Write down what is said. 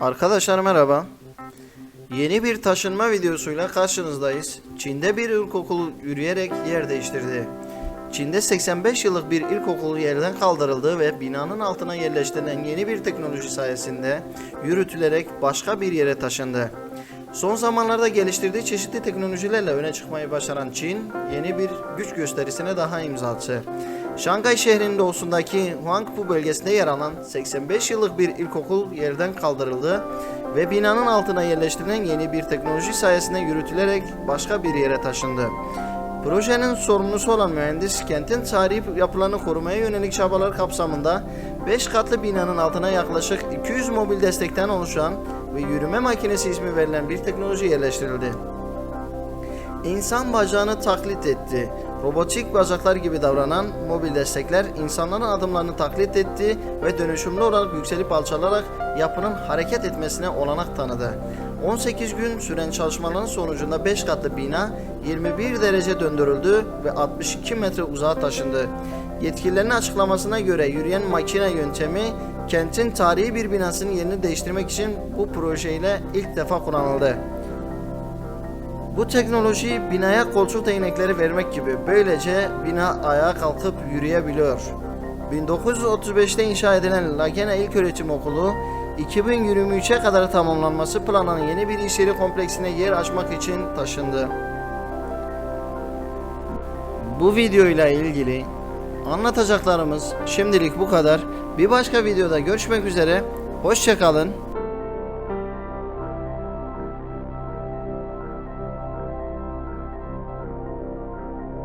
Arkadaşlar merhaba. Yeni bir taşınma videosuyla karşınızdayız. Çin'de bir ilkokul yürüyerek yer değiştirdi. Çin'de 85 yıllık bir ilkokul yerden kaldırıldı ve binanın altına yerleştirilen yeni bir teknoloji sayesinde yürütülerek başka bir yere taşındı. Son zamanlarda geliştirdiği çeşitli teknolojilerle öne çıkmayı başaran Çin, yeni bir güç gösterisine daha imza attı. Şangay şehrinin doğusundaki Huangpu bölgesinde yer alan 85 yıllık bir ilkokul yerden kaldırıldı ve binanın altına yerleştirilen yeni bir teknoloji sayesinde yürütülerek başka bir yere taşındı. Projenin sorumlusu olan mühendis kentin tarihi yapılarını korumaya yönelik çabalar kapsamında 5 katlı binanın altına yaklaşık 200 mobil destekten oluşan ve yürüme makinesi ismi verilen bir teknoloji yerleştirildi. İnsan bacağını taklit etti. Robotik bacaklar gibi davranan mobil destekler insanların adımlarını taklit etti ve dönüşümlü olarak yükselip alçalarak yapının hareket etmesine olanak tanıdı. 18 gün süren çalışmaların sonucunda 5 katlı bina 21 derece döndürüldü ve 62 metre uzağa taşındı. Yetkililerin açıklamasına göre yürüyen makine yöntemi kentin tarihi bir binasının yerini değiştirmek için bu projeyle ilk defa kullanıldı. Bu teknoloji binaya kolçuk değnekleri vermek gibi böylece bina ayağa kalkıp yürüyebiliyor. 1935'te inşa edilen Lagena İlköğretim Okulu 2023'e kadar tamamlanması planlanan yeni bir iş yeri kompleksine yer açmak için taşındı. Bu videoyla ilgili anlatacaklarımız şimdilik bu kadar. Bir başka videoda görüşmek üzere. Hoşçakalın.